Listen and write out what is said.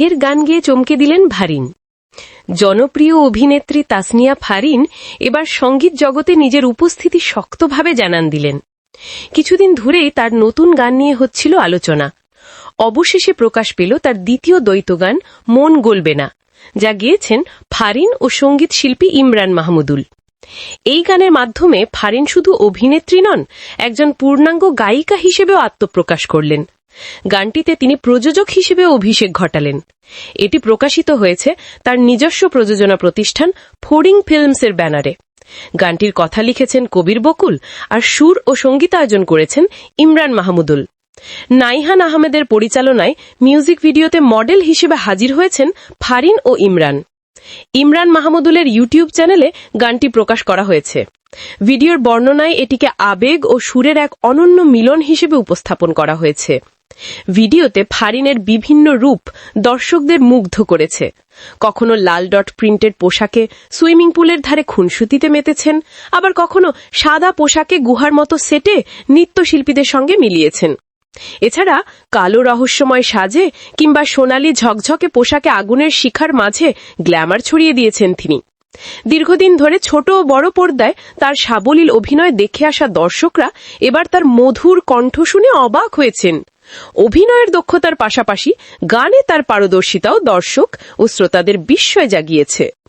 ফের গান গেয়ে চমকে দিলেন ভারিন। জনপ্রিয় অভিনেত্রী তাসনিয়া ফারিন এবার সংগীত জগতে নিজের উপস্থিতি শক্তভাবে জানান দিলেন। কিছুদিন ধরেই তার নতুন গান নিয়ে হচ্ছিল আলোচনা। অবশেষে প্রকাশ পেল তার দ্বিতীয় দ্বৈত গান, মন গলবে না, যা গেয়েছেন ফারিন ও সংগীত শিল্পী ইমরান মাহমুদুল। এই গানের মাধ্যমে ফারিন শুধু অভিনেত্রী নন, একজন পূর্ণাঙ্গ গায়িকা হিসেবেও আত্মপ্রকাশ করলেন। গানটিতে তিনি প্রযোজক হিসেবে অভিষেক ঘটালেন। এটি প্রকাশিত হয়েছে তার নিজস্ব প্রযোজনা প্রতিষ্ঠান ফোরিং ফিল্মসের ব্যানারে। গানটির কথা লিখেছেন কবির বকুল আর সুর ও সঙ্গীতায়োজন করেছেন ইমরান মাহমুদুল। নাইহান আহমেদের পরিচালনায় মিউজিক ভিডিওতে মডেল হিসেবে হাজির হয়েছেন ফারিন ও ইমরান। ইমরান মাহমুদুলের ইউটিউব চ্যানেলে গানটি প্রকাশ করা হয়েছে। ভিডিওর বর্ণনায় এটিকে আবেগ ও সুরের এক অনন্য মিলন হিসেবে উপস্থাপন করা হয়েছে। ভিডিওতে ফারিনের বিভিন্ন রূপ দর্শকদের মুগ্ধ করেছে। কখনো লাল ডট প্রিন্টেড পোশাকে সুইমিং পুলের ধারে খুনসুতিতে মেতেছেন, আবার কখনো সাদা পোশাকে গুহার মতো সেটে নৃত্যশিল্পীদের সঙ্গে মিলিয়েছেন। এছাড়া কালো রহস্যময় সাজে কিংবা সোনালি ঝকঝকে পোশাকে আগুনের শিখার মাঝে গ্ল্যামার ছড়িয়ে দিয়েছেন তিনি। দীর্ঘদিন ধরে ছোট ও বড় পর্দায় তার সাবলীল অভিনয় দেখে আসা দর্শকরা এবার তার মধুর কণ্ঠ শুনে অবাক হয়েছেন। অভিনয়ের দক্ষতার পাশাপাশি গানে তার পারদর্শিতাও দর্শক ও শ্রোতাদের বিস্ময় জাগিয়েছে।